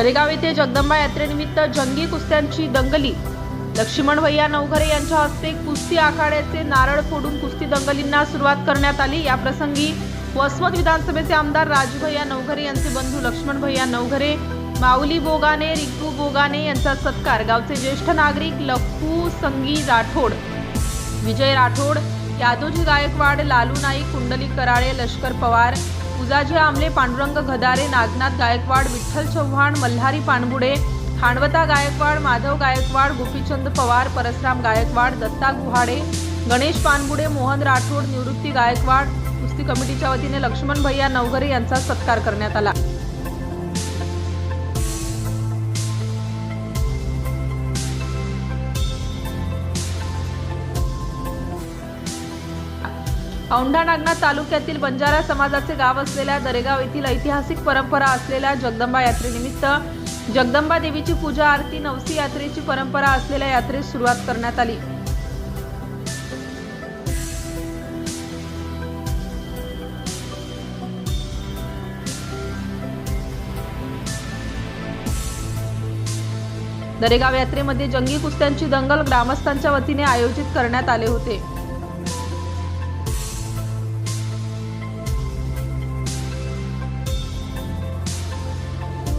दरेगाव येथे जगदंबा यात्रेनिमित्त जंगी कुस्त्यांची दंगली. लक्ष्मण भैया नवघरे यांच्या हस्ते कुस्ती आखाड्याचे नारळ फोडून कुस्ती दंगलींना सुरुवात करण्यात आली. या प्रसंगी वसमत विधानसभेचे आमदार राजभैया नवघरे यांचे बंधू लक्ष्मण भैया नवघरे माऊली बोगाने रिक्कू बोगाने यांचा सत्कार. गावचे ज्येष्ठ नागरिक लखू संगी राठोड विजय राठोड यादोजी गायकवाड लालू नाईक कुंडली कराळे लष्कर पवार उजाजी आमले पांडुरंग घदारे नागनाथ गायकवाड विठ्ठल चव्हाण मल्हारी पाणबुडे खांडवता गायकवाड माधव गायकवाड गोपीचंद पवार परसराम गायकवाड दत्ता गुहाडे गणेश पानबुडे मोहन राठोड निवृत्ती गायकवाड कुस्ती कमिटीच्या वतीने लक्ष्मण भैया नवघरे यांचा सत्कार करण्यात आला. औंढा नागनाथ तालुक्यातील बंजारा समाजाचे गाव असलेल्या दरेगाव येथील ऐतिहासिक परंपरा असलेल्या जगदंबा यात्रेनिमित्त जगदंबा देवीची पूजा आरती नवसी यात्रेची परंपरा असलेल्या यात्रेस सुरुवात करण्यात आली. दरेगाव यात्रेमध्ये जंगी कुस्त्यांची दंगल ग्रामस्थांच्या वतीने आयोजित करण्यात आले होते.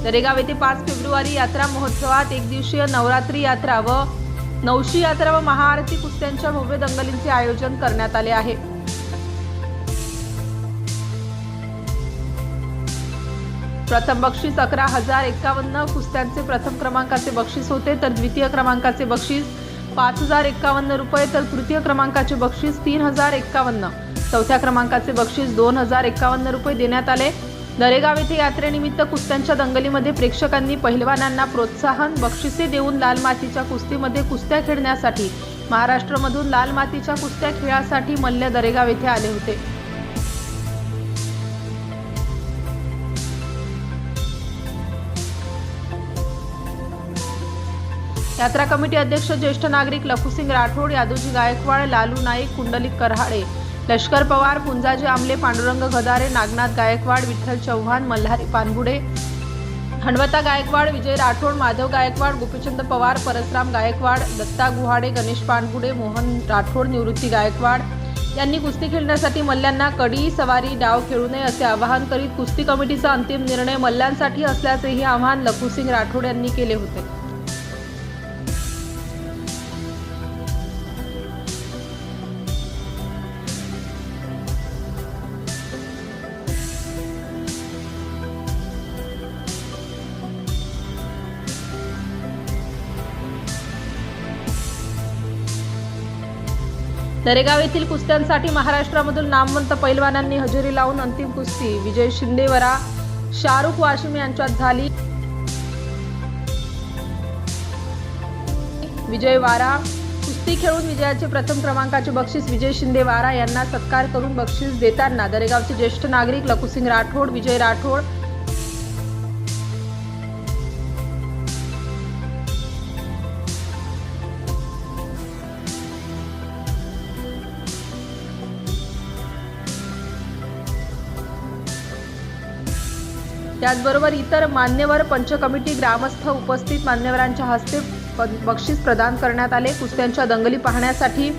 दरेगाव येथे पाच फेब्रुवारी यात्रा महोत्सवात एक दिवसीय नवरात्री यात्रा व नवशी यात्रा व महाआरती कुस्त्यांच्या भव्य दंगलींचे आयोजन करण्यात आले आहे. प्रथम बक्षीस अकरा हजार एक्कावन्न कुस्त्यांचे प्रथम क्रमांकाचे बक्षीस होते तर द्वितीय क्रमांकाचे बक्षीस पाच हजार एक्कावन्न रुपये तर तृतीय क्रमांकाचे बक्षीस तीन हजार एक्कावन्न चौथ्या क्रमांकाचे बक्षीस दोन हजार एक्कावन्न रुपये देण्यात आले. नरेगाव येथे यात्रेनिमित्त कुस्त्यांच्या दंगलीमध्ये प्रेक्षकांनी पहिलवानांना प्रोत्साहन बक्षिसे देऊन लाल मातीच्या कुस्तीमध्ये कुस्त्या खेळण्यासाठी महाराष्ट्रामधून लाल मातीच्या कुस्त्या खेळासाठी मल्ल दरेगाव येथे आले होते. यात्रा कमिटी अध्यक्ष ज्येष्ठ नागरिक लखुसिंग राठोड यादवजी गायकवाड लालू नाईक कुंडलिक करहाडे लष्कर पवार पुंजाजी आमले पांडुरंग गदारे नागनाथ गायकवाड विठ्ठल चव्हाण मल्हारी पानबुडे हणवता गायकवाड विजय राठोड माधव गायकवाड गोपीचंद पवार परसराम गायकवाड दत्ता गुहाडे गणेश पानबुडे मोहन राठोड निवृत्ती गायकवाड. यांनी कुस्ती खेळण्यासाठी मल्ल्यांना कडी सवारी डाव खेळू नये असे आवाहन करीत कुस्ती कमिटीचा अंतिम निर्णय मल्ल्यांसाठी असल्याचेही आवाहन लखुसिंग राठोड यांनी केले होते. दरेगाव येथील कुस्त्यांसाठी महाराष्ट्रामधील नामवंत पैलवानांनी हजेरी लावून अंतिम कुस्ती. विजय शिंदेवरा शाहरुख वाशिम यांच्यात झाली. विजय वारा. कुस्ती खेळून विजयाचे प्रथम क्रमांकाचे बक्षीस विजय शिंदे वारा यांना सत्कार करून बक्षीस देताना दरेगावचे ज्येष्ठ नागरिक लखुसिंग राठोड विजय राठोड त्याचबरोबर इतर मान्यवर पंचकमिटी ग्रामस्थ उपस्थित मान्यवरांच्या हस्ते बक्षीस प्रदान करण्यात आले. कुस्त्यांच्या दंगली पाहण्यासाठी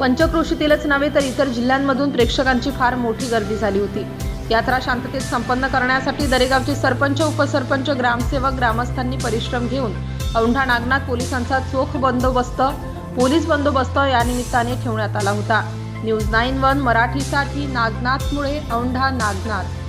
पंचक्रोशीतीलच नव्हे तर इतर जिल्ह्यांमधून प्रेक्षकांची फार मोठी गर्दी झाली होती. यात्रा शांततेत संपन्न करण्यासाठी दरेगावचे सरपंच उपसरपंच ग्रामसेवक ग्रामस्थांनी परिश्रम घेऊन औंढा नागनाथ पोलिसांचा चोख बंदोबस्त पोलीस बंदोबस्त या निमित्ताने ठेवण्यात आला होता. न्यूज नाईन वन मराठीसाठी नागनाथमुळे औंढा नागनाथ.